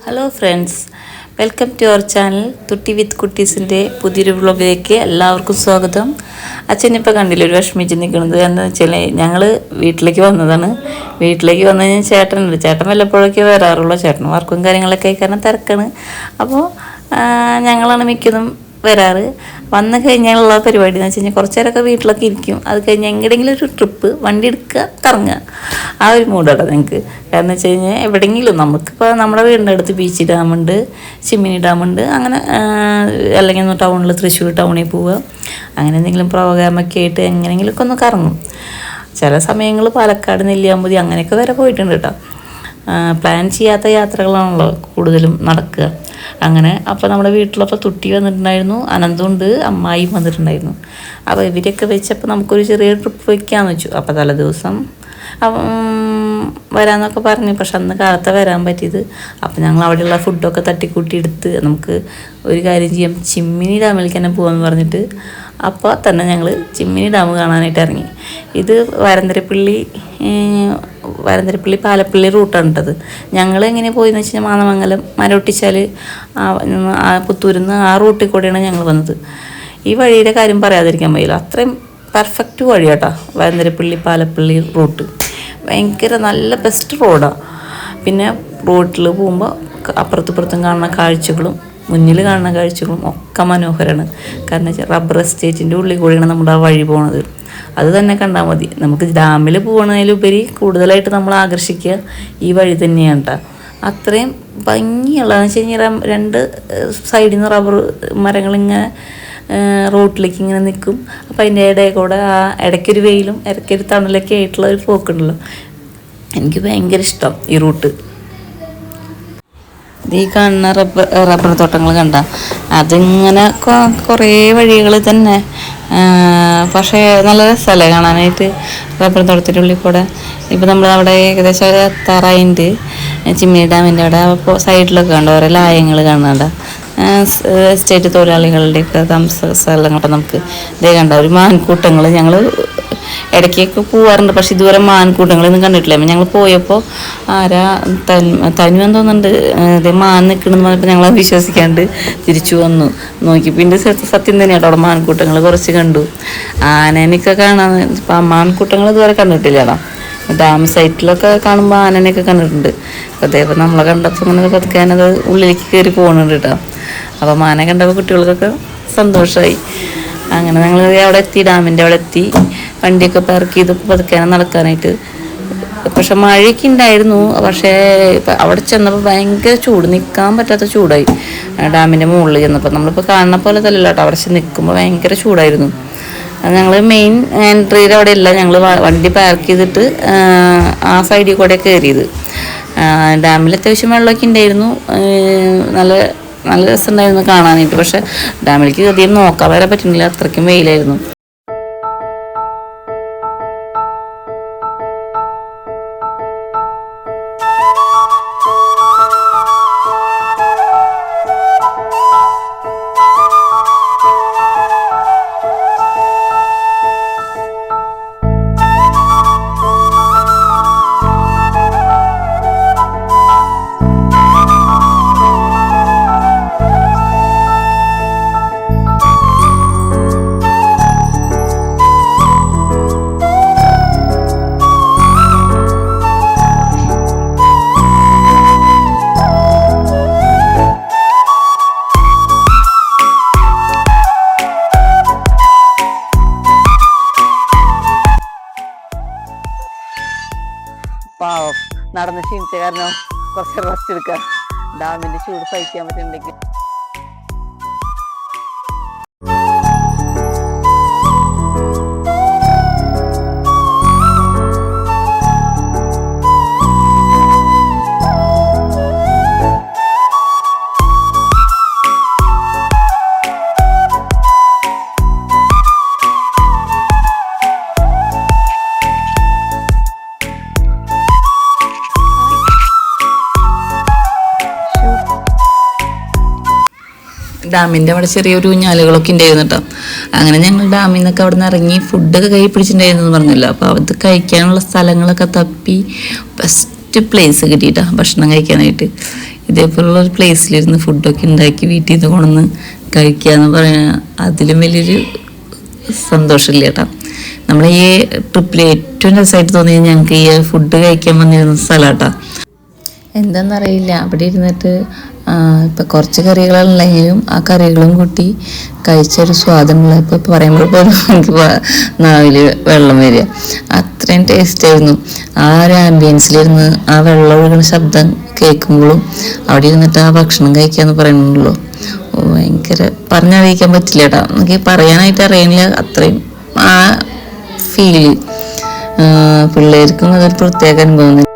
Hello friends welcome to our channel തുട്ടി with കുട്ടീസിന്റെ പുതിയൊരു വ്ളോഗിലേക്ക് എല്ലാവർക്കും സ്വാഗതം. അച്ഛനിപ്പോൾ കണ്ടില്ല ഒരു വിഷമിച്ച് നിൽക്കുന്നത്. എന്താണെന്ന് വെച്ചാൽ ഞങ്ങൾ വീട്ടിലേക്ക് വന്നതാണ്. വീട്ടിലേക്ക് വന്നു കഴിഞ്ഞാൽ ചേട്ടനുണ്ട്. ചേട്ടൻ വല്ലപ്പോഴൊക്കെ വരാറുള്ളൂ. ചേട്ടൻ വർക്കും കാര്യങ്ങളൊക്കെ കാരണം തിരക്കാണ്. അപ്പോൾ ഞങ്ങളാണ് മിക്കതും വരാറ്. വന്നു കഴിഞ്ഞാലുള്ള പരിപാടി എന്ന് വെച്ച് കഴിഞ്ഞാൽ കുറച്ച് നേരമൊക്കെ വീട്ടിലൊക്കെ ഇരിക്കും. അത് കഴിഞ്ഞ് എങ്ങനെയെങ്കിലും ഒരു ട്രിപ്പ് വണ്ടി എടുക്കുക കറങ്ങുക. ആ ഒരു മൂഡാണ് ഞങ്ങൾക്ക് കാരണം വെച്ച് കഴിഞ്ഞാൽ എവിടെയെങ്കിലും നമുക്കിപ്പോൾ നമ്മുടെ വീടിന്റെ അടുത്ത് ബീച്ച് ഡാമുണ്ട് ചിമ്മിനി ഡാമുണ്ട് അങ്ങനെ അല്ലെങ്കിൽ ഒന്ന് ടൗണിൽ തൃശ്ശൂർ ടൗണിൽ പോവുക. അങ്ങനെ എന്തെങ്കിലും പ്രോഗ്രാമൊക്കെ ആയിട്ട് എങ്ങനെയെങ്കിലുമൊക്കെ ഒന്ന് കറങ്ങും. ചില സമയങ്ങൾ പാലക്കാട് നെല്ലിയാമ്പതി അങ്ങനെയൊക്കെ വരെ പോയിട്ടുണ്ട് കേട്ടോ. പ്ലാൻ ചെയ്യാത്ത യാത്രകളാണല്ലോ കൂടുതലും നടക്കുക. അങ്ങനെ അപ്പോൾ നമ്മുടെ വീട്ടിലപ്പോൾ തുട്ടി വന്നിട്ടുണ്ടായിരുന്നു. അനന്തുണ്ട് അമ്മായിയും വന്നിട്ടുണ്ടായിരുന്നു. അപ്പോൾ ഇവരെയൊക്കെ വെച്ചപ്പോൾ നമുക്കൊരു ചെറിയ ട്രിപ്പ് വയ്ക്കാമെന്ന് വെച്ചു. അപ്പോൾ തലേ ദിവസം അവ- ഉം, വരാമെന്നൊക്കെ പറഞ്ഞു. പക്ഷെ അന്ന് കാലത്തെ വരാൻ പറ്റിയത്. അപ്പം ഞങ്ങൾ അവിടെയുള്ള ഫുഡൊക്കെ തട്ടിക്കൂട്ടി എടുത്ത് നമുക്ക് ഒരു കാര്യം ചെയ്യാം. ചിമ്മിനി ഡാമിലേക്ക് തന്നെ പോകാമെന്ന് പറഞ്ഞിട്ട് അപ്പോൾ തന്നെ ഞങ്ങൾ ചിമ്മിനി ഡാം കാണാനായിട്ട് ഇറങ്ങി. ഇത് വരന്തരപ്പള്ളി വരന്തരപ്പള്ളി പാലപ്പള്ളി റൂട്ടാണ് കേട്ടത്. ഞങ്ങൾ എങ്ങനെ പോയെന്ന് വെച്ച് കഴിഞ്ഞാൽ മാനമംഗലം മരൊട്ടിച്ചാൽ ആ പുത്തൂരിൽ നിന്ന് ആ റൂട്ടിൽ കൂടെയാണ് ഞങ്ങൾ വന്നത്. ഈ വഴിയുടെ കാര്യം പറയാതിരിക്കാൻ വയ്യല്ലോ. അത്രയും പെർഫെക്റ്റ് വഴിയാട്ടോ വരന്തരപ്പള്ളി പാലപ്പള്ളി റൂട്ട്. ഭയങ്കര നല്ല ബെസ്റ്റ് റോഡാണ് പിന്നെ റോഡിൽ പോകുമ്പോൾ അപ്പുറത്തും ഇപ്പുറത്തും കാണുന്ന കാഴ്ചകളും മുന്നിൽ കാണുന്ന കാഴ്ചകളും ഒക്കെ മനോഹരമാണ് കാരണം വെച്ചാൽ റബ്ബർ എസ്റ്റേറ്റിന്റെ ഉള്ളിൽ കൂടിയാണ് നമ്മുടെ ആ വഴി പോണത്. അത് തന്നെ കണ്ടാൽ മതി. നമുക്ക് ഡാമിൽ പോകണതിലുപരി കൂടുതലായിട്ട് നമ്മൾ ആകർഷിക്കുക ഈ വഴി തന്നെയാണ് കേട്ടോ അത്രയും ഭംഗിയുള്ളതെന്ന് വെച്ച് കഴിഞ്ഞാൽ രണ്ട് സൈഡിൽ നിന്ന് റബ്ബർ മരങ്ങളിങ്ങനെ റോട്ടിലേക്ക് ഇങ്ങനെ നിൽക്കും അപ്പോൾ അതിന്റെ ഇടയിൽ കൂടെ ആ ഇടയ്ക്കൊരു വെയിലും ഇടയ്ക്കൊരു തണലൊക്കെ ആയിട്ടുള്ള ഒരു പോക്കുണ്ടല്ലോ എനിക്ക് ഭയങ്കര ഇഷ്ടം ഈ റൂട്ട്. ഈ കാണുന്ന റബ്ബർ റബ്ബർ തോട്ടങ്ങൾ കണ്ട. അതിങ്ങനെ കുറേ വഴികൾ തന്നെ. പക്ഷേ നല്ല രസമല്ലേ കാണാനായിട്ട് റബ്ബർ തോട്ടത്തിന്റെ ഉള്ളിൽ കൂടെ. ഇപ്പം നമ്മൾ അവിടെ ഏകദേശം എത്താറായിട്ടുണ്ട് ചിമ്മിനി ഡാമിന്റെ അവിടെ അപ്പോൾ സൈഡിലൊക്കെ കണ്ടോ? ഓരോ ലായങ്ങൾ കാണുന്നുണ്ട് എസ്റ്റേറ്റ് തൊഴിലാളികളുടെയൊക്കെ താമസ സ്ഥലങ്ങളൊക്കെ നമുക്ക് ഇതേ കണ്ട ഒരു മാൻകൂട്ടങ്ങൾ ഞങ്ങൾ ഇടയ്ക്കൊക്കെ പോവാറുണ്ട്. പക്ഷെ ഇതുവരെ മാൻകൂട്ടങ്ങളൊന്നും കണ്ടിട്ടില്ല. അപ്പം ഞങ്ങൾ പോയപ്പോൾ ആരാ തനുവെന്ന് തോന്നുന്നുണ്ട് ഇതേ മാൻ നിൽക്കണമെന്ന് പറഞ്ഞപ്പോൾ ഞങ്ങൾ വിശ്വസിക്കാണ്ട് തിരിച്ചു വന്നു. നോക്കി. പിന്നെ സത്യം തന്നെയാണ് അവിടെ മാൻകൂട്ടങ്ങൾ കുറച്ച് കണ്ടു. ആനേനെയൊക്കെ കാണാൻ ഇപ്പം മാൻകൂട്ടങ്ങൾ ഇതുവരെ കണ്ടിട്ടില്ലടാ. ഡാം സൈറ്റിലൊക്കെ കാണുമ്പോൾ ആനനെയൊക്കെ കണ്ടിട്ടുണ്ട്. അതേപോലെ നമ്മളെ കണ്ടപ്പോൾ ഇങ്ങനെ പതുക്കെ അത് ഉള്ളിലേക്ക് കയറി പോകുന്നുണ്ട് കേട്ടോ. അപ്പോൾ മാനെ കണ്ടപ്പോൾ കുട്ടികൾക്കൊക്കെ സന്തോഷമായി അങ്ങനെ ഞങ്ങൾ അവിടെ എത്തി ഡാമിന്റെ അവിടെ എത്തി. വണ്ടിയൊക്കെ പാർക്ക് ചെയ്ത് പതുക്കാനും നടക്കാനായിട്ട്. പക്ഷെ മഴയൊക്കെ ഉണ്ടായിരുന്നു പക്ഷേ അവിടെ ചെന്നപ്പോൾ ഭയങ്കര ചൂട് നിൽക്കാൻ പറ്റാത്ത ചൂടായി. ഡാമിന്റെ മുകളിൽ ചെന്നപ്പോൾ നമ്മളിപ്പോൾ കാണുന്ന പോലെ തല്ലല്ലോ കേട്ടോ അവിടെ ചെന്ന് നിൽക്കുമ്പോൾ ഭയങ്കര ചൂടായിരുന്നു. ഞങ്ങൾ മെയിൻ എൻട്രിയിൽ അവിടെ ഇല്ല. ഞങ്ങൾ വണ്ടി പാർക്ക് ചെയ്തിട്ട് ആ സൈഡിൽ കൂടെ കയറിയത് ഡാമിൽ അത്യാവശ്യം വെള്ളമൊക്കെ ഉണ്ടായിരുന്നു നല്ല നല്ല രസമുണ്ടായിരുന്നു കാണാനായിട്ട്. പക്ഷെ ഡാമിലേക്ക് അധികം നോക്കാൻ വരെ പറ്റുന്നില്ല. അത്രയ്ക്കും വെയിലായിരുന്നു. പാവം. നടന്ന് ക്ഷീണിച്ച കാരണം കുറച്ച് റെസ്റ്റ് എടുക്കാം. ഡാമിന്റെ ചൂട് സഹിക്കാൻ പറ്റുന്നുണ്ടെങ്കിൽ. ഡാമിന്റെ അവിടെ ചെറിയൊരു ഊഞ്ഞാലുകളൊക്കെ ഉണ്ടായിരുന്നു കേട്ടോ. അങ്ങനെ ഞങ്ങൾ ഡാമിൽ നിന്നൊക്കെ അവിടെ നിന്ന് ഇറങ്ങി ഫുഡൊക്കെ കൈ പിടിച്ചിട്ടുണ്ടായിരുന്നു എന്ന് പറഞ്ഞല്ലോ. അപ്പോൾ അത് കഴിക്കാനുള്ള സ്ഥലങ്ങളൊക്കെ തപ്പി ബെസ്റ്റ് പ്ലേസ് കിട്ടിയിട്ടാ ഭക്ഷണം കഴിക്കാനായിട്ട്. ഇതേപോലുള്ള ഒരു പ്ലേസിലിരുന്ന് ഫുഡൊക്കെ ഉണ്ടാക്കി വീട്ടിൽ നിന്ന് കൊണ്ടുവന്ന് കഴിക്കുക എന്ന് പറയുന്നത് അതിലും വലിയൊരു സന്തോഷമില്ല കേട്ടോ. നമ്മളെ ഈ ട്രിപ്പിൽ ഏറ്റവും രസമായിട്ട് തോന്നിയത് ഞങ്ങൾക്ക് ഈ ഫുഡ് കഴിക്കാൻ വന്നിരുന്ന സ്ഥലം കേട്ടോ. എന്താണെന്നറിയില്ല അവിടെ ഇരുന്നിട്ട് ഇപ്പം കുറച്ച് കറികളുണ്ടെങ്കിലും ആ കറികളും കൂട്ടി കഴിച്ചൊരു സ്വാദമുള്ള ഇപ്പോൾ പറയുമ്പോൾ പോലും നാവിൽ വെള്ളം വരിക. അത്രയും ടേസ്റ്റ് ആയിരുന്നു. ആ ഒരു ആംബിയൻസിലിരുന്ന് ആ വെള്ളം ഒഴുകുന്ന ശബ്ദം കേൾക്കുമ്പോഴും അവിടെ ഇരുന്നിട്ട് ആ ഭക്ഷണം കഴിക്കുക എന്ന് പറയുന്നുള്ളൂ ഭയങ്കര പറഞ്ഞറിയിക്കാൻ പറ്റില്ല കേട്ടോ എനിക്ക് പറയാനായിട്ട് അറിയണില്ല അത്രയും ആ ഫീൽ പിള്ളേർക്കും അതൊരു പ്രത്യേക അനുഭവം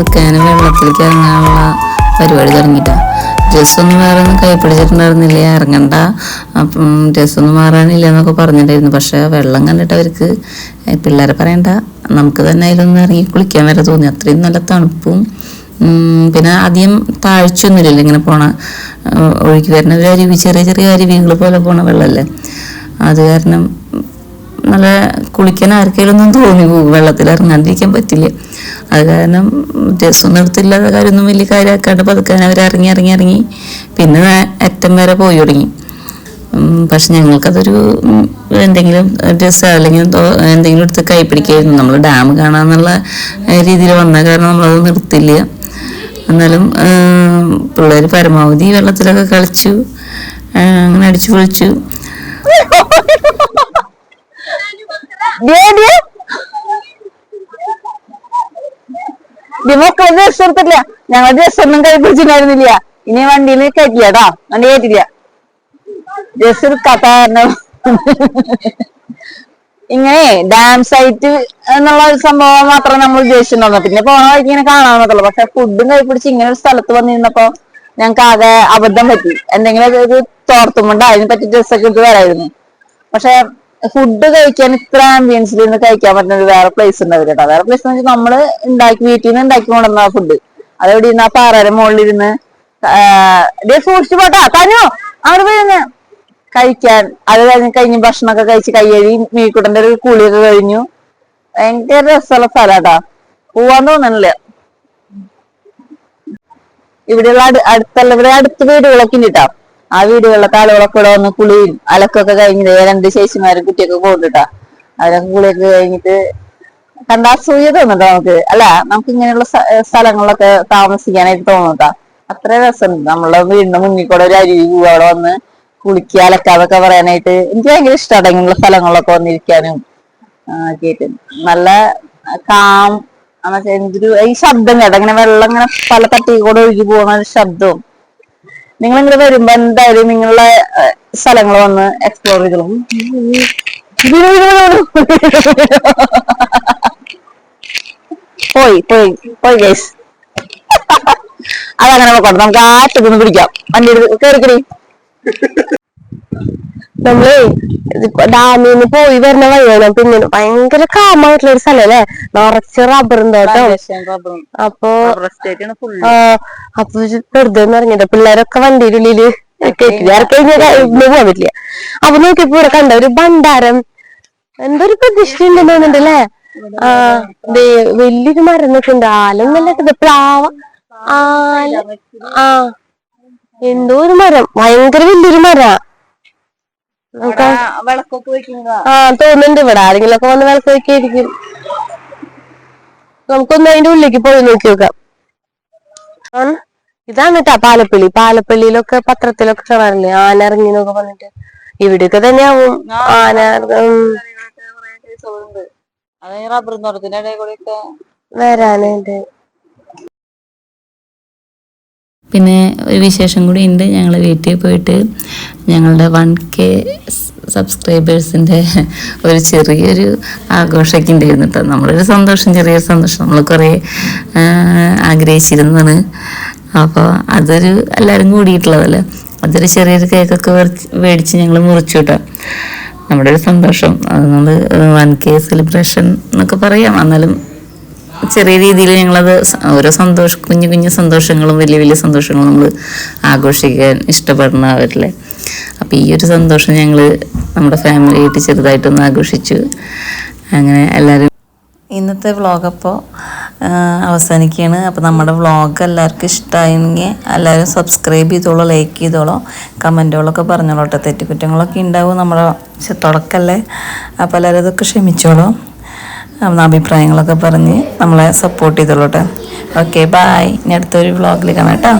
പതുക്കാനെ വെള്ളത്തിലേക്ക് ഇറങ്ങാനുള്ള പരിപാടി തുടങ്ങിയിട്ടാ. ഡ്രസ്സൊന്നും വേറെ ഒന്നും കൈ പിടിച്ചിട്ടുണ്ടായിരുന്നില്ല? ഇറങ്ങണ്ട. അപ്പം ഡ്രസ്സൊന്നും മാറാനില്ല എന്നൊക്കെ പറഞ്ഞിട്ടുണ്ടായിരുന്നു. പക്ഷെ വെള്ളം കണ്ടിട്ട് അവർക്ക് പിള്ളേരെ പറയണ്ട. നമുക്ക് തന്നെ അതിലൊന്ന് ഇറങ്ങി കുളിക്കാൻ വരെ തോന്നി. അത്രയും നല്ല തണുപ്പും പിന്നെ അധികം താഴ്ചയൊന്നുമില്ലല്ലോ ഇങ്ങനെ പോണ ഒഴുകി വരുന്ന ഒരു അരുവി ചെറിയ ചെറിയ അരുവികൾ പോലെ പോണ വെള്ളമല്ലേ? അത് കാരണം നല്ല കുളിക്കാൻ ആർക്കെങ്കിലും ഒന്നും തോന്നി പോകും വെള്ളത്തിൽ ഇറങ്ങാണ്ടിരിക്കാൻ പറ്റില്ല. അത് കാരണം ഡ്രസ്സൊന്നും എടുത്തില്ലാത്ത കാര്യമൊന്നും വലിയ കാര്യമാക്കാണ്ട് പതുക്കാൻ അവർ ഇറങ്ങി ഇറങ്ങി ഇറങ്ങി. പിന്നെ അറ്റം വരെ പോയി തുടങ്ങി. പക്ഷെ ഞങ്ങൾക്കതൊരു എന്തെങ്കിലും ഡ്രസ്സ് അല്ലെങ്കിൽ എന്തെങ്കിലും എടുത്ത് കൈ പിടിക്കായിരുന്നു. നമ്മൾ ഡാം കാണാന്നുള്ള രീതിയിൽ വന്ന കാരണം നമ്മളത് നിർത്തില്ല. എന്നാലും പിള്ളേർ പരമാവധി വെള്ളത്തിലൊക്കെ കളിച്ചു അങ്ങനെ അടിച്ചു പൊളിച്ചു. മക്കളെ ഡ്രസ് എടുത്തിട്ടില്ല. ഞങ്ങൾ ഡ്രസ് ഒന്നും കൈ പിടിച്ചിട്ടുണ്ടായിരുന്നില്ല. ഇനി വണ്ടിയിൽ കയറ്റില്ല വണ്ടി കയറ്റില്ല. ഡ്രസ് എടുക്കാത്ത കാരണം. ഇങ്ങനെ ഡാം സൈറ്റ് എന്നുള്ള ഒരു സംഭവം മാത്രം നമ്മൾ ഉദ്ദേശിച്ചിട്ടുണ്ടായിരുന്നു. പിന്നെ പോണ വഴിക്ക് ഇങ്ങനെ കാണാമെന്നുള്ളൂ പക്ഷെ ഫുഡും കൈ ഇങ്ങനെ ഒരു സ്ഥലത്ത് വന്നിരുന്നപ്പോ ഞങ്ങൾക്ക് ആകെ അബദ്ധം പറ്റി. എന്തെങ്കിലും ഒരു തോർത്തുമുണ്ട് അതിനെ പറ്റി ഡ്രസ്സൊക്കെ ഇട്ട് വരായിരുന്നു പക്ഷെ ഫുഡ് കഴിക്കാൻ ഇത്ര ആംബിയൻസിൽ നിന്ന് കഴിക്കാൻ പറ്റുന്ന ഒരു വേറെ പ്ലേസ് ഉണ്ടാവില്ല കേട്ടോ. വേറെ പ്ലേസ് എന്ന് വെച്ചാൽ നമ്മൾ ഉണ്ടാക്കി വീട്ടിൽ നിന്ന് ഉണ്ടാക്കി കൊണ്ടുവന്ന ഫുഡ് അതെവിടെ ഇരുന്ന് ആ പാറയുടെ മുകളിൽ ഇരുന്ന് ഫ്രൂട്ട്സ് പോട്ടാ. തനോ അവിടെ പോയിരുന്ന് കഴിക്കാൻ. അത് കഴിഞ്ഞ് കഴിഞ്ഞ് ഭക്ഷണമൊക്കെ കഴിച്ച് കയ്യഴി മീക്കുട്ടന്റെ ഒരു കുളിയൊക്കെ കഴിഞ്ഞു. ഭയങ്കര രസമുള്ള സ്ഥലാട്ടാ. പോവാൻ തോന്നണില്ല. ഇവിടെയുള്ള അടു അടുത്തുള്ള ഇവിടെ അടുത്ത വീടുകളൊക്കെ ഉണ്ട് ട്ടോ ആ വീടുകളിലെ താളുകളൊക്കെ ഇവിടെ വന്ന് കുളിയും അലക്കൊക്കെ കഴിഞ്ഞിട്ട് രണ്ട് ചേച്ചിമാരും കുട്ടിയൊക്കെ കൊണ്ടിട്ടാ അവരൊക്കെ കുളിയൊക്കെ കഴിഞ്ഞിട്ട് കണ്ട അസൂയ തോന്നുട്ടോ നമുക്ക്. അല്ല നമുക്ക് ഇങ്ങനെയുള്ള സ്ഥലങ്ങളിലൊക്കെ താമസിക്കാനായിട്ട് തോന്നുട്ടാ അത്ര രസമുണ്ട്. നമ്മളെ വീടിന്റെ മുന്നിൽ കൂടെ ഒരു അരുവി പോവുക അവിടെ വന്ന് കുളിക്കുക അലക്കാതൊക്കെ പറയാനായിട്ട് എനിക്ക് ഭയങ്കര ഇഷ്ടമാണ് ഇങ്ങനെയുള്ള സ്ഥലങ്ങളിലൊക്കെ വന്നിരിക്കാനും കേട്ട് നല്ല കാം എന്നുവെച്ചാ എന്തൊരു ഈ ശബ്ദം കേട്ടോ. ഇങ്ങനെ വെള്ളം ഇങ്ങനെ പല തട്ടിയിൽ കൂടെ ഒഴുകി പോകുന്ന ഒരു ശബ്ദവും. നിങ്ങൾ ഇങ്ങനെ വരുമ്പോ എന്തായാലും നിങ്ങളുടെ സ്ഥലങ്ങൾ വന്ന് എക്സ്പ്ലോർ ചെയ്തോളും. പോയി പോയി പോയി ഗൈസ് അതങ്ങനെ നമുക്ക് നമുക്ക് ആറ്റൊന്ന് പിടിക്കാം. വണ്ടി കയറിക്കടി. നമ്മളേ ഡാമിൽ നിന്ന് പോയി വരുന്ന വഴിയാണ്. പിന്നെ ഭയങ്കര കാമായിട്ടുള്ള ഒരു സ്ഥലം അല്ലേ? നിറച്ച് റബ്ബറും തോട്ടം. അപ്പൊ ആ അപ്പൊ വെറുതെ ഇറങ്ങിട്ട് ഇറങ്ങിയത്. പിള്ളേരൊക്കെ വണ്ടിയുടെ ഉള്ളിൽ കേട്ടില്ല പോവാൻ പോകാൻ പറ്റില്ല. അപ്പൊ നോക്കിയപ്പോ ഇവിടെ കണ്ട ഒരു ഭണ്ഡാരം. എന്തൊരു ഒരു പ്രതിഷ്ഠ ഉണ്ടെന്ന് തോന്നുന്നുണ്ട് ആ വലിയൊരു മരം നിൽക്കുന്നുണ്ട് ആലും നല്ല പ്ലാവ ആല ആ എന്തോ ഒരു മരം. ഭയങ്കര വലിയൊരു മരാ. ആ തോന്നുന്നുണ്ട് ഇവിടെ. ആരെങ്കിലും ഒക്കെ വന്ന് വിളക്ക് വെക്കായിരിക്കും നമുക്കൊന്ന് അതിന്റെ ഉള്ളിലേക്ക് പോയി നോക്കി നോക്കാം. ഇതാണ് കേട്ടാ പാലപ്പള്ളി. പാലപ്പള്ളിയിലൊക്കെ പത്രത്തിലൊക്കെ കാണാറില്ലേ ആന ഇറങ്ങി എന്നൊക്കെ പറഞ്ഞിട്ട്. ഇവിടെയൊക്കെ തന്നെയാവും. ആന റബ്ബർ തോട്ടത്തിന്റെ ഇടയിൽ കൂടെ വരാനുണ്ട്. ഒരു വിശേഷം കൂടി ഉണ്ട്. ഞങ്ങൾ വീട്ടിൽ പോയിട്ട് ഞങ്ങളുടെ വൺ കെ സബ്സ്ക്രൈബേഴ്സിന്റെ ഒരു ചെറിയൊരു ആഘോഷമൊക്കെ ഉണ്ടായിരുന്നു കേട്ടോ. നമ്മളൊരു സന്തോഷം ചെറിയൊരു സന്തോഷം. നമ്മൾ കുറേ ആഗ്രഹിച്ചിരുന്നതാണ്. അപ്പോൾ അതൊരു എല്ലാവരും കൂടിയിട്ടുള്ളതല്ലേ? അതൊരു ചെറിയൊരു കേക്കൊക്കെ മേടിച്ച് ഞങ്ങൾ മുറിച്ചു കേട്ടോ. നമ്മുടെ ഒരു സന്തോഷം. നമ്മൾ വൺ കെ സെലിബ്രേഷൻ എന്നൊക്കെ പറയാം. എന്നാലും ചെറിയ രീതിയിൽ ഞങ്ങളത് ഓരോ സന്തോഷ കുഞ്ഞു കുഞ്ഞു സന്തോഷങ്ങളും വലിയ വലിയ സന്തോഷങ്ങളും നമ്മൾ ആഘോഷിക്കാൻ ഇഷ്ടപ്പെടുന്നവരല്ലേ അപ്പം ഈ ഒരു സന്തോഷം ഞങ്ങൾ നമ്മുടെ ഫാമിലി ആയിട്ട് ചെറുതായിട്ടൊന്ന് ആഘോഷിച്ചു. അങ്ങനെ എല്ലാവരും ഇന്നത്തെ വ്ളോഗ് അപ്പോൾ അവസാനിക്കുകയാണ് അപ്പോൾ നമ്മുടെ വ്ളോഗ് എല്ലാവർക്കും ഇഷ്ടമായെങ്കിൽ എല്ലാവരും സബ്സ്ക്രൈബ് ചെയ്തോളൂ ലൈക്ക് ചെയ്തോളൂ കമന്റുകളൊക്കെ പറഞ്ഞോളൂ. കേട്ടോ തെറ്റുകുറ്റങ്ങളൊക്കെ ഉണ്ടാവും നമ്മുടെ തുടക്കമല്ലേ അപ്പോൾ എല്ലാവരും ഇതൊക്കെ ക്ഷമിച്ചോളൂ. നമ്മുടെ അഭിപ്രായങ്ങളൊക്കെ പറഞ്ഞ് നമ്മളെ സപ്പോർട്ട് ചെയ്തോളൂ കേട്ടോ ഓക്കെ ബായ് ഇനി അടുത്തൊരു വ്ളോഗിൽ കാണാം കേട്ടോ